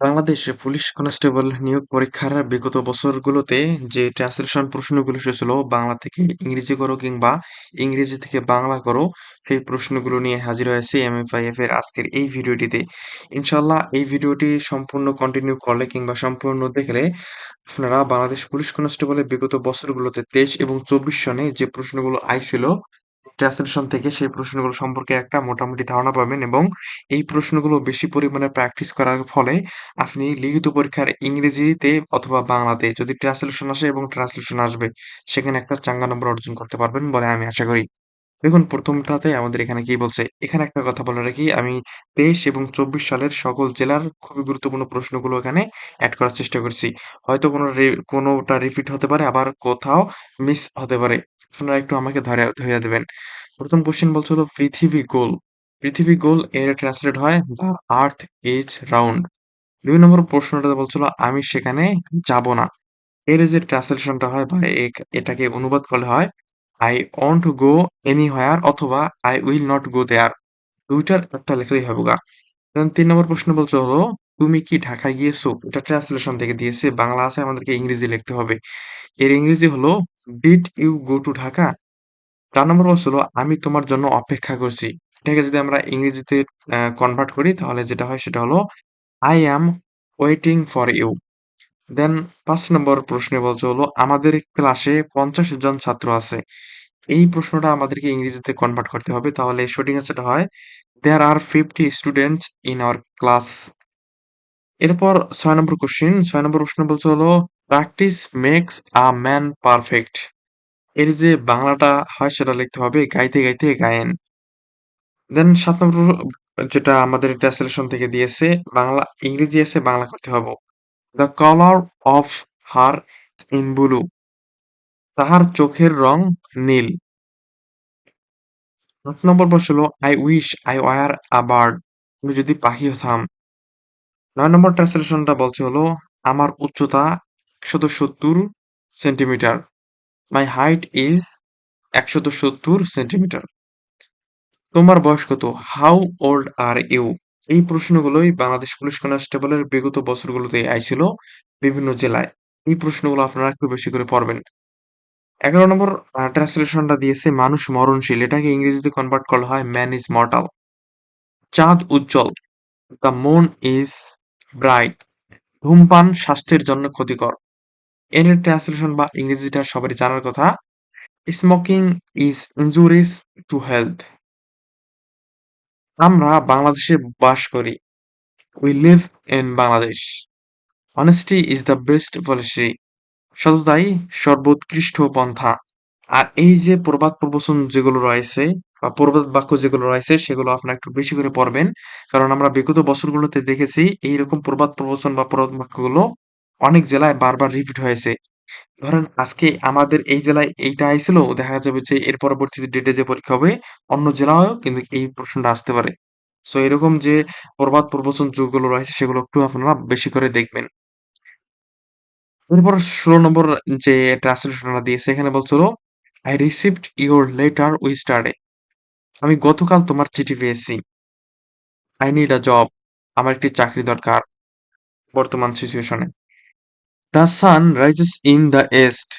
বাংলাদেশে police constable নিয়োগ পরীক্ষার বিগত বছরগুলোতে যে ট্রান্সলেশন প্রশ্নগুলো এসেছিল, বাংলা থেকে ইংরেজি করো কিংবা ইংরেজি থেকে বাংলা করো, সেই প্রশ্নগুলো নিয়ে হাজির হয়েছে এমএফআইএফ এর আজকের এই ভিডিওটিতে। ইনশাল্লাহ এই ভিডিওটি সম্পূর্ণ কন্টিনিউ করলে কিংবা সম্পূর্ণ দেখলে আপনারা বাংলাদেশ পুলিশ কনস্টেবলের বিগত বছরগুলোতে তেইশ এবং চব্বিশ সনে যে প্রশ্নগুলো আইছিল ট্রান্সলেশন থেকে সেই প্রশ্নগুলো সম্পর্কে একটা মোটামুটি ধারণা পাবেন এবং এই প্রশ্নগুলো বেশি পরিমাণে প্র্যাকটিস করার ফলে আপনি লিখিত পরীক্ষার ইংরেজিতে অথবা বাংলাতে যদি ট্রান্সলেশন আসে এবং ট্রান্সলেশন আসবে, সেখানে একটা চাঙ্গা নম্বর অর্জন করতে পারবেন বলে আমি আশা করি। দেখুন, প্রথমটাতে আমাদের এখানে কি বলছে? এখানে একটা কথা বলে রাখি, আমি তেইশ এবং চব্বিশ সালের সকল জেলার খুবই গুরুত্বপূর্ণ প্রশ্নগুলো এখানে অ্যাড করার চেষ্টা করছি। হয়তো কোনো কোনোটা রিপিট হতে পারে, আবার কোথাও মিস হতে পারে। আপনারা একটু আমাকে ধরে ধরে দেবেন। প্রথম কোশ্চেন বলছিল পৃথিবী গোল। পৃথিবী গোল এর ট্রান্সলেট হয় দ্য আর্থ ইজ রাউন্ড দুই নম্বর প্রশ্নটা বলছিল আমি সেখানে যাব না। এর যে ট্রান্সলেশনটা হয় বা এটাকে অনুবাদ করলে হয় আই ওয়ান্ট গো এনিহোয়ার অথবা I will not go there দুইটার একটা লেখলেই হবে গা। তিন নম্বর প্রশ্ন বলছে হলো, তুমি কি ঢাকায় গিয়েছো? এটা ট্রান্সলেশন থেকে দিয়েছে, বাংলা আছে আমাদেরকে ইংরেজি লিখতে হবে। এর ইংরেজি হলো did you go to Dhaka চার নম্বর বলছিল, আমি তোমার জন্য অপেক্ষা করছি। এটাকে যদি আমরা ইংরেজিতে কনভার্ট করি, তাহলে যেটা হয় সেটা হলো I am waiting for you then পাঁচ নম্বর প্রশ্নে বলছে হলো, আমাদের ক্লাসে পঞ্চাশ জন ছাত্র আছে। এই প্রশ্নটা আমাদেরকে ইংরেজিতে কনভার্ট করতে হবে। তাহলে সঠিক অ্যান্সারটা হয় there are fifty students in our class এরপর ছয় নম্বর কোশ্চিন ছয় নম্বর প্রশ্ন বলছে হলো practice makes a man perfect এর যে বাংলাটা হয় সেটা লিখতে হবে গাইতে গাইতে গায়েন। দেন সাত নম্বর যেটা আমাদের ট্রান্সলেশন থেকে দিয়েছে, বাংলা, ইংরেজি আছে বাংলা করতে হবে। The colour of her in blue তাহার চোখের রং নীল। আট নম্বর প্রশ্ন হলো I wish I were a bird আমি যদি পাখি হতাম। নয় নম্বর ট্রান্সলেশনটা বলছে হলো, আমার উচ্চতা একশত সত্তর সেন্টিমিটার। মাই হাইট ইজ একশত সত্তর সেন্টিমিটার। তোমার বয়স কত? হাউ ওল্ড আর ইউ এই প্রশ্নগুলোই বাংলাদেশ পুলিশ কনস্টেবলের বিগত বছরগুলোতে আইছিল বিভিন্ন জেলায়। এই প্রশ্নগুলো আপনারা একটু বেশি করে পড়বেন। এগারো নম্বর ট্রান্সলেশনটা দিয়েছে মানুষ মরণশীল। এটাকে ইংরেজিতে কনভার্ট করা হয় ম্যান ইজ মর্টাল চাঁদ উজ্জ্বল। দ্য মুন ইজ ব্রাইট ধূমপান স্বাস্থ্যের জন্য ক্ষতিকর। এর ট্রান্সলেশন বা ইংরেজিটা সবারই জানার কথা smoking is injurious to health আমরা বাংলাদেশে বাস করি। We live in Bangladesh honesty is the best policy সততাই সর্বোৎকৃষ্ট পন্থা। আর এই যে প্রবাদ প্রবচন যেগুলো রয়েছে বা প্রবাদ বাক্য যেগুলো রয়েছে, সেগুলো আপনারা একটু বেশি করে পড়বেন। কারণ আমরা বিগত বছরগুলোতে দেখেছি, এইরকম প্রবাদ প্রবচন বা প্রবাদ বাক্যগুলো অনেক জেলায় বারবার রিপিট হয়েছে। ধরেন আজকে আমাদের এই জেলায় এইটা আইছিল, দেখা যাবে যে এর পরবর্তীতে ডেটে যে পরীক্ষা হবে, অন্য জেলায়ও কিন্তু এই প্রশ্নটা আসতে পারে। সো এরকম যে প্রবাদ প্রবচন যেগুলো রয়েছে, সেগুলো একটু আপনারা বেশি করে দেখবেন। এরপর ষোলো নম্বর যে ট্রান্সলেশনটা দিয়েছে, এখানে বলছিল I received your letter we yesterday আমি গতকাল তোমার চিঠি পেয়েছি। আই নিড আ জব আমার একটি চাকরি দরকার বর্তমান সিচুয়েশনে the sun rises in the east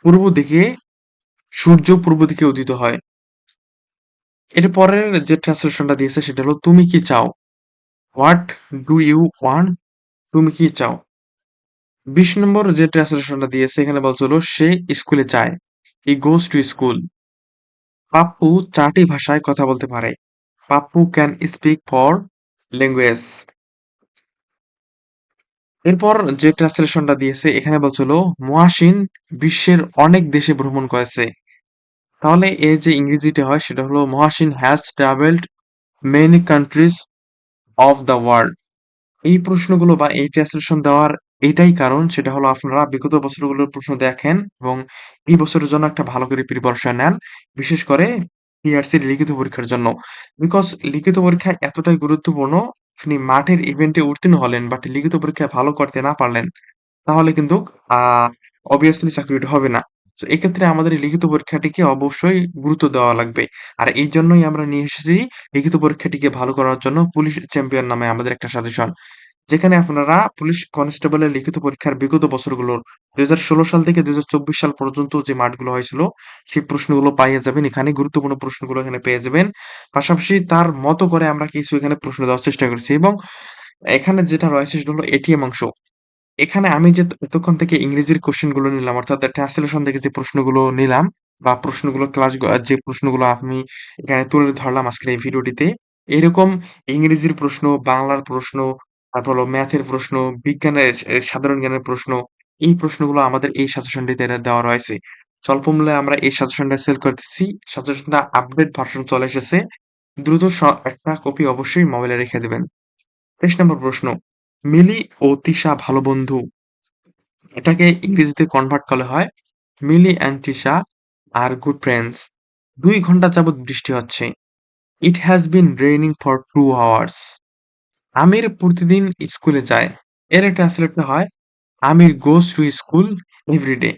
পূর্ব দিকে, সূর্য পূর্ব দিকে উদিত হয়। এর পরের যে ট্রান্সলেশনটা দিয়েছে, সেটা হলো, তুমি কি চাও? হোয়াট ডু ইউ ওয়ান্ট তুমি কি চাও? বিশ নম্বর যে ট্রান্সলেশনটা দিয়েছে, এখানে বলছিল সে স্কুলে যায় he goes to school Pappu চারটি ভাষায় কথা বলতে পারে। Pappu can speak four language এরপর যে ট্রান্সলেশনটা দিয়েছে, এখানে বলছিল মহাসিন বিশ্বের অনেক দেশে ভ্রমণ করেছে। তাহলে এর যে ইংরেজিটা হয়, সেটা হলো Mohsin has travelled many countries of the world. এই প্রশ্নগুলো বা এই ট্রান্সলেশন দেওয়ার এটাই কারণ, সেটা হলো, আপনারা বিগত বছরগুলোর প্রশ্ন দেখেন এবং এই বছরের জন্য একটা ভালো করে প্রিপারেশন নেন, বিশেষ করে টিআরসির লিখিত পরীক্ষার জন্য। বিকজ লিখিত পরীক্ষা এতটাই গুরুত্বপূর্ণ আপনি মাঠের ইভেন্টে উত্তীর্ণ হলেন বাট লিখিত পরীক্ষায় ভালো করতে না পারলেন, তাহলে কিন্তু অবভিয়াসলি চাকরিটা হবে না। তো এক্ষেত্রে আমাদের লিখিত পরীক্ষাটিকে অবশ্যই গুরুত্ব দেওয়া লাগবে। আর এই জন্যই আমরা নিয়ে এসেছি লিখিত পরীক্ষাটিকে ভালো করার জন্য পুলিশ চ্যাম্পিয়ন নামে আমাদের একটা সাজেশন। যেখানে আপনারা পুলিশ কনস্টেবলের লিখিত পরীক্ষার বিগত বছরগুলোর দুই হাজার ষোলো সাল থেকে দুই হাজার চব্বিশ সাল পর্যন্ত যে মাঠগুলো হয়েছিল, সেই প্রশ্নগুলো পাইয়ে যাবেন। এখানে গুরুত্বপূর্ণ প্রশ্নগুলো এখানে পেয়ে যাবেন। পাশাপাশি তার মতো করে আমরা কিছু এখানে প্রশ্ন দেওয়ার চেষ্টা করেছি এবং এখানে যেটা রয়েছে সেটা হলো এটিএম অংশ। এখানে আমি যে এতক্ষণ থেকে ইংরেজির কোশ্চেনগুলো নিলাম, অর্থাৎ ট্রান্সলেশন থেকে যে প্রশ্নগুলো নিলাম বা প্রশ্নগুলো ক্লাস যে প্রশ্নগুলো আমি এখানে তুলে ধরলাম আজকের এই ভিডিওটিতে, এরকম ইংরেজির প্রশ্ন, বাংলার প্রশ্ন তারপর হলো ম্যাথের প্রশ্ন, বিজ্ঞানের সাধারণ জ্ঞানের প্রশ্ন, এই প্রশ্নগুলো আমাদের এই সাজেশনটিতে দেওয়া রয়েছে। স্বল্প মূল্যে আমরা এই সাজেশনটা সেল করতেছি। সাজেশনটা আপডেট ভার্সন চলে এসেছে। দ্রুত স- একটা কপি অবশ্যই মোবাইলে রেখে দেবেন। তেইশ নম্বর প্রশ্ন, মিলি ও তিশা ভালো বন্ধু? এটাকে ইংরেজিতে কনভার্ট করলে হয়, Mili and Tisha are good friends দুই ঘণ্টা যাবৎ বৃষ্টি হচ্ছে। It has been raining for two hours Amir প্রতিদিন স্কুলে যায়। এর ট্রান্সলেটটা হয় Amir goes to school every day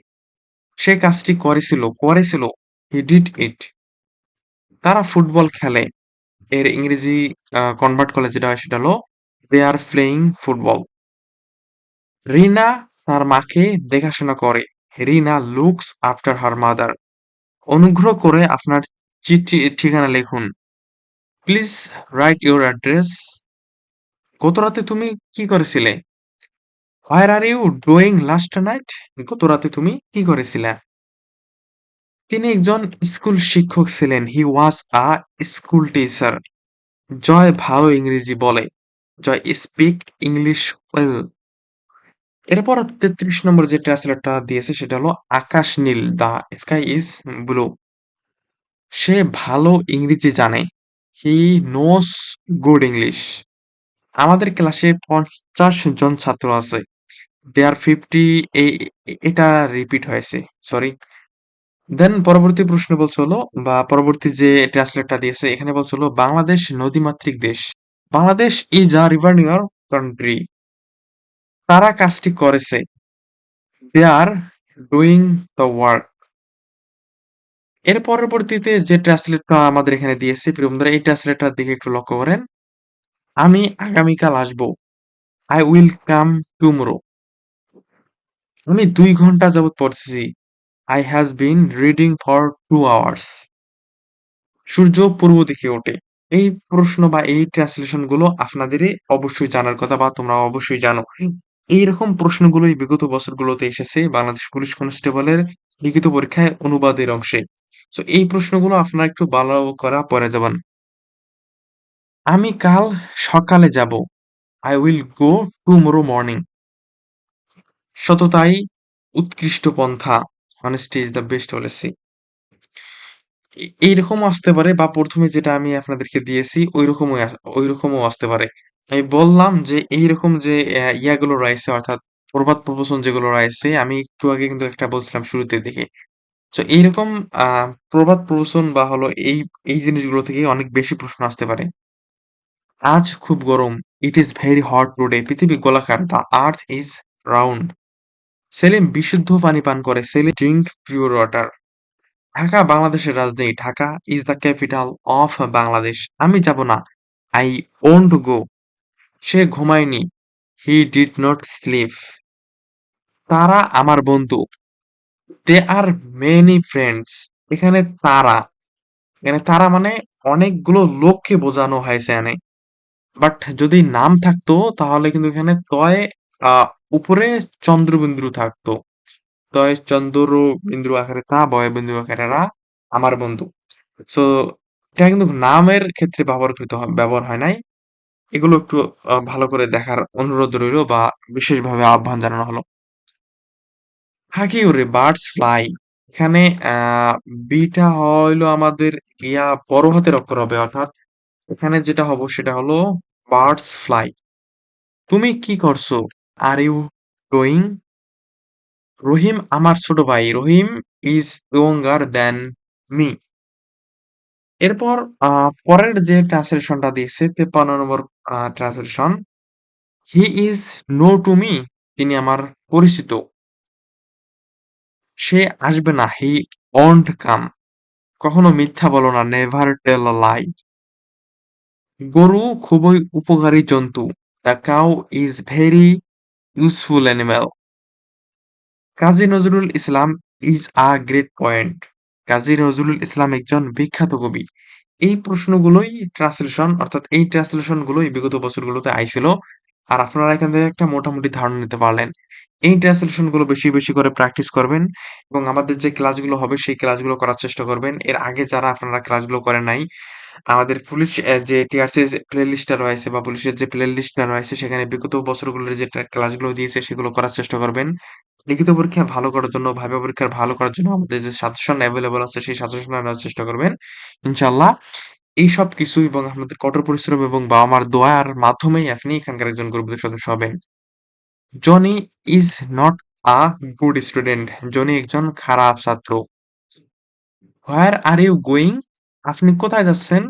সে কাজটি করেছিল করেছিল। হি ডিড ইট তারা ফুটবল খেলে। এর ইংরেজি কনভার্ট করলে যেটা হয় সেটা হলো they are playing football Rina তার মাকে দেখাশোনা করে। Rina looks after her mother অনুগ্রহ করে আপনার চিঠি, ঠিকানা লিখুন। প্লিজ রাইট ইউর অ্যাড্রেস গত রাতে তুমি কি করেছিলে? Where are you doing last night গত রাতে তুমি কি করেছিলে? তিনি একজন স্কুল শিক্ষক ছিলেন। হি ওয়াজ আ স্কুল টিচার জয় ভালো ইংরেজি বলে। জয় স্পিক ইংলিশ ওয়েল এরপর তেত্রিশ নম্বর যে ট্রান্সলেটটা দিয়েছে, সেটা হলো আকাশ নীল দা স্কাই ইজ ব্লু সে ভালো ইংরেজি জানে। হি নোস গুড ইংলিশ আমাদের ক্লাসে পঞ্চাশ জন ছাত্র আছে। দেয়ার ফিফটি এটা রিপিট হয়েছে সরি দেন পরবর্তী প্রশ্ন বলছে হলো, বা পরবর্তী যে ট্রান্সলেটটা দিয়েছে, এখানে বলছে হলো, বাংলাদেশ নদীমাতৃক দেশ। Bangladesh is a river near country তারা কাজটি করেছে। They are doing the work এর পরবর্তীতে যে ট্রান্সলেটটা আমাদের এখানে দিয়েছে, প্রিয় বন্ধুরা, এই ট্রান্সলেটটার দিকে একটু লক্ষ্য করেন। আমি আগামীকাল আসব। আই উইল কাম টুমরো আমি দুই ঘণ্টা যাবৎ পড়তেছি। I has been reading for two hours সূর্য পূর্ব দিকে ওঠে। এই প্রশ্ন বা এই ট্রান্সলেশনগুলো আপনাদের অবশ্যই জানার কথা বা তোমরা অবশ্যই জানো। এইরকম প্রশ্নগুলোই বিগত বছরগুলোতে এসেছে বাংলাদেশ পুলিশ কনস্টেবলের লিখিত পরীক্ষায় অনুবাদের অংশে। তো এই প্রশ্নগুলো আপনারা একটু ভালো করা পরে যাবেন। আমি কাল সকালে যাব। I will go tomorrow morning সততাই উৎকৃষ্ট পন্থা। Honesty is the best policy. এ- এইরকমও আসতে পারে বা প্রথমে যেটা আমি আপনাদেরকে দিয়েছি ওই রকমই ওই রকমও আসতে পারে। আমি বললাম যে এইরকম যে ইয়াগুলো রয়েছে, অর্থাৎ প্রবাদ প্রবচন যেগুলো রয়েছে, আমি একটু আগে কিন্তু একটা বলছিলাম শুরুতে দিকে তো এইরকম প্রবাদ প্রবচন বা হলো এই এই জিনিসগুলো থেকে অনেক বেশি প্রশ্ন আসতে পারে। আজ খুব গরম। It is very hot today পৃথিবী গোলাকার। The earth is round Selim বিশুদ্ধ পানি পান করে। Selim drink pure water Dhaka, বাংলাদেশের রাজধানী। Dhaka is the capital of Bangladesh. আমি যাব না। আই ওন্ট গো সে ঘুমায়নি। হি ডিড নট স্লিপ তারা আমার বন্ধু। দে আর মেনি ফ্রেন্ডস এখানে তারা। এখানে তারা মানে অনেকগুলো লোককে বোঝানো হয়েছে এখানে। বাট যদি নাম থাকতো, তাহলে কিন্তু এখানে তয় আহ উপরে চন্দ্রবিন্দু থাকতো। তয় চন্দ্র বিন্দু আকারে তা বয় বিন্দু আকারে আমার বন্ধু। সো এটা কিন্তু নামের ক্ষেত্রে ব্যবহারকৃত ব্যবহার হয় নাই। এগুলো একটু ভালো করে দেখার অনুরোধ রইল বা বিশেষভাবে আহ্বান জানানো হলো। হাকি ওরে বার্ডস ফ্লাই। এখানে আহ বিটা হইল আমাদের ইয়া বড় হাতের অক্ষর হবে, অর্থাৎ এখানে যেটা হব সেটা হলো বার্ডস ফ্লাই। তুমি কি করছ? আর ইউ ডুইং রহিম আমার ছোট ভাই, Rahim is younger than me এরপর পরের যে ট্রান্সলেশনটা দিয়েছে তেপান্ন number translation he is know to me তিনি আমার পরিচিত। সে আসবে না হি ওন্ট কাম কখনো মিথ্যা বলো না নেভার টেল আ লাই গরু খুবই উপকারী জন্তু। The cow is very useful animal Kazi Nazrul Islam is a great poet Kazi Nazrul Islam একজন বিখ্যাত কবি। এই প্রশ্নগুলোই ট্রান্সলেশন অর্থাৎ এই ট্রান্সলেশন গুলোই বিগত বছরগুলোতে আইছিল। আর আপনারা এখান থেকে একটা মোটামুটি ধারণা নিতে পারলেন। এই ট্রান্সলেশনগুলো বেশি বেশি করে প্র্যাকটিস করবেন এবং আমাদের যে ক্লাসগুলো হবে, সেই ক্লাসগুলো করার চেষ্টা করবেন। এর আগে যারা আপনারা ক্লাসগুলো করেন নাই আমাদের পুলিশ যে টিআরসি প্লে লিস্টটা রয়েছে বা পুলিশের যে প্লে লিস্টটা রয়েছে, সেখানে বিগত বছরগুলোর যে ক্লাসগুলো দিয়েছে, সেগুলো করার চেষ্টা করবেন। লিখিত পরীক্ষা ভালো করার জন্য, ভাইবা পরীক্ষার ভালো করার জন্য আমাদের যে সাজেশন অ্যাভেলেবল আছে, সেই সাজেশন নেওয়ার চেষ্টা করবেন ইনশাল্লাহ এই সব কিছু এবং আপনাদের কঠোর পরিশ্রম এবং বাবা মার দোয়ার মাধ্যমেই আপনি এখানকার একজন গর্বিত সদস্য হবেন। Johnny is not a good student Johnny একজন খারাপ ছাত্র। হোয়ার আর ইউ গোয়িং আপনি কোথায় যাচ্ছেন?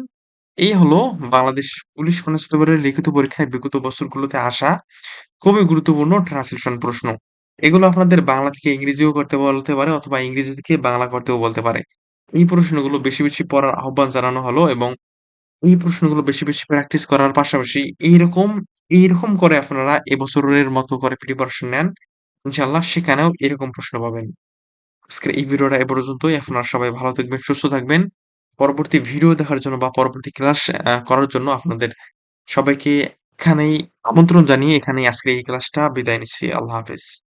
এই হলো বাংলাদেশ পুলিশ কনস্টেবলের লিখিত পরীক্ষায় বিগত বছরগুলোতে আসা খুবই গুরুত্বপূর্ণ ট্রান্সলেশন প্রশ্ন। এগুলো আপনাদের বাংলা থেকে ইংরেজিও করতে বলতে পারে অথবা ইংরেজি থেকে বাংলা করতেও বলতে পারে। এই প্রশ্নগুলো বেশি বেশি পড়ার আহ্বান জানানো হলো এবং এই প্রশ্নগুলো বেশি বেশি প্র্যাকটিস করার পাশাপাশি এইরকম এইরকম করে আপনারা এবছরের মতো করে প্রিপারেশন নেন ইনশাল্লাহ সেখানেও এরকম প্রশ্ন পাবেন। আজকের এই ভিডিওটা এ পর্যন্তই। আপনারা সবাই ভালো থাকবেন, সুস্থ থাকবেন। পরবর্তী ভিডিও দেখার জন্য বা পরবর্তী ক্লাস করার জন্য আপনাদের সবাইকে এখানেই আমন্ত্রণ জানিয়ে এখানেই আজকে এই ক্লাসটা বিদায় নিচ্ছি। আল্লাহ হাফেজ।